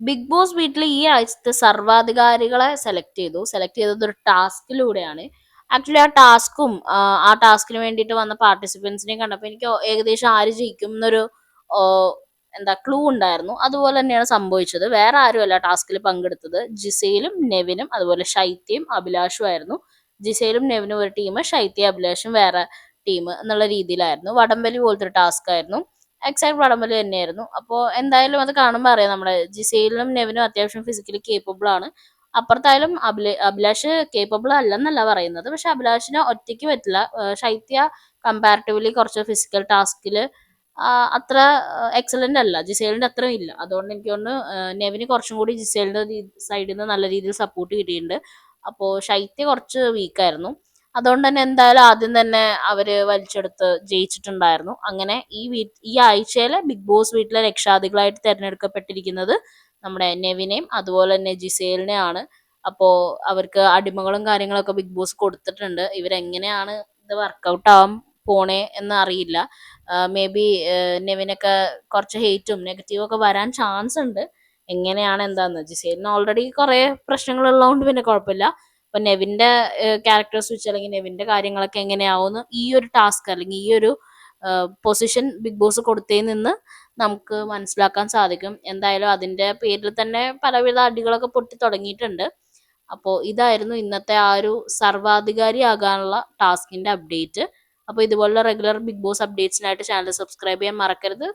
Big boss വീട്ടിൽ ഈ ആഴ്ചത്തെ സർവാധികാരികളെ സെലക്ട് ചെയ്തു. സെലക്ട് ചെയ്തത് ഒരു ടാസ്കിലൂടെയാണ് ആക്ച്വലി ആ ടാസ്കും ആ ടാസ്കിന് വേണ്ടിയിട്ട് വന്ന പാർട്ടിസിപ്പൻസിനെയും കണ്ടപ്പോൾ എനിക്ക് ഏകദേശം ആര് ജയിക്കും എന്നൊരു എന്താ ക്ലൂ ഉണ്ടായിരുന്നു. അതുപോലെ തന്നെയാണ് സംഭവിച്ചത്. വേറെ ആരുമല്ല ടാസ്കിൽ പങ്കെടുത്തത്. ജിസയിലും നെവിനും അതുപോലെ ശൈത്യയും അഭിലാഷും ആയിരുന്നു. ജിസയിലും നെവിനും ഒരു ടീം ശൈത്യ അഭിലാഷും വേറെ ടീം എന്നുള്ള രീതിയിലായിരുന്നു. വടംവലി പോലത്തെ ഒരു ടാസ്ക് ആയിരുന്നു. എക്സാക്ട് വടംവലി തന്നെയായിരുന്നു. അപ്പോൾ എന്തായാലും അത് കാണുമ്പോൾ അറിയാം നമ്മുടെ ജിസയിലും നെവിനും അത്യാവശ്യം ഫിസിക്കലി കേപ്പബിൾ ആണ്. അപ്പുറത്തായാലും അഭില അഭിലാഷ് കേപ്പബിൾ അല്ലെന്നല്ല പറയുന്നത്. പക്ഷെ അഭിലാഷിനെ ഒറ്റയ്ക്ക് പറ്റില്ല. ശൈത്യ കമ്പാരിറ്റീവ്ലി കുറച്ച് ഫിസിക്കൽ ടാസ്കിൽ അത്ര എക്സലന്റ് അല്ല. ജിസേലിന്റെ അത്ര ഇല്ല. അതുകൊണ്ട് എനിക്ക് തോന്നുന്നു നെവിന് കുറച്ചും കൂടി ജിസേലിന്റെ സൈഡിൽ നിന്ന് നല്ല രീതിയിൽ സപ്പോർട്ട് കിട്ടിയിട്ടുണ്ട്. അപ്പോൾ ശൈത്യ കുറച്ച് വീക്കായിരുന്നു അതുകൊണ്ട് തന്നെ എന്തായാലും ആദ്യം തന്നെ അവർ വലിച്ചെടുത്ത് ജയിച്ചിട്ടുണ്ടായിരുന്നു. അങ്ങനെ ഈ വീ ഈ ആഴ്ചയിലെ ബിഗ് ബോസ് വീട്ടിലെ രക്ഷാധികളായിട്ട് തിരഞ്ഞെടുക്കപ്പെട്ടിരിക്കുന്നത് നമ്മുടെ നെവിനെയും അതുപോലെ തന്നെ ജിസേലിനെയാണ്. അപ്പോൾ അവർക്ക് അടിമകളും കാര്യങ്ങളൊക്കെ ബിഗ് ബോസ് കൊടുത്തിട്ടുണ്ട്. ഇവരെങ്ങനെയാണ് ഇത് വർക്കൗട്ട് ആവാൻ പോണേ എന്ന് അറിയില്ല മേ ബി നെവിനൊക്കെ കുറച്ച് ഹെയ്റ്റും നെഗറ്റീവും ഒക്കെ വരാൻ ചാൻസ് ഉണ്ട്. എങ്ങനെയാണ് എന്താന്ന്? ജിസേലിന് ഓൾറെഡി കുറേ പ്രശ്നങ്ങളുള്ളതുകൊണ്ട് പിന്നെ കുഴപ്പമില്ല. അപ്പൊ നെവിന്റെ ക്യാരക്ടേഴ്സ് വെച്ച് അല്ലെങ്കിൽ നെവിന്റെ കാര്യങ്ങളൊക്കെ എങ്ങനെയാവുന്നു ഈ ഒരു ടാസ്ക് അല്ലെങ്കിൽ ഈ ഒരു പൊസിഷൻ ബിഗ് ബോസ് കൊടുത്തേ നിന്ന് നമുക്ക് മനസ്സിലാക്കാൻ സാധിക്കും. എന്തായാലും അതിന്റെ പേരിൽ തന്നെ പലവിധ അടികളൊക്കെ പൊട്ടി തുടങ്ങിയിട്ടുണ്ട്. അപ്പോൾ ഇതായിരുന്നു ഇന്നത്തെ ആ ഒരു സർവാധികാരി ആകാനുള്ള ടാസ്കിന്റെ അപ്ഡേറ്റ് അപ്പോൾ ഇതുപോലുള്ള റെഗുലർ ബിഗ് ബോസ് അപ്ഡേറ്റ്സിനായിട്ട് ചാനൽ സബ്സ്ക്രൈബ് ചെയ്യാൻ മറക്കരുത്.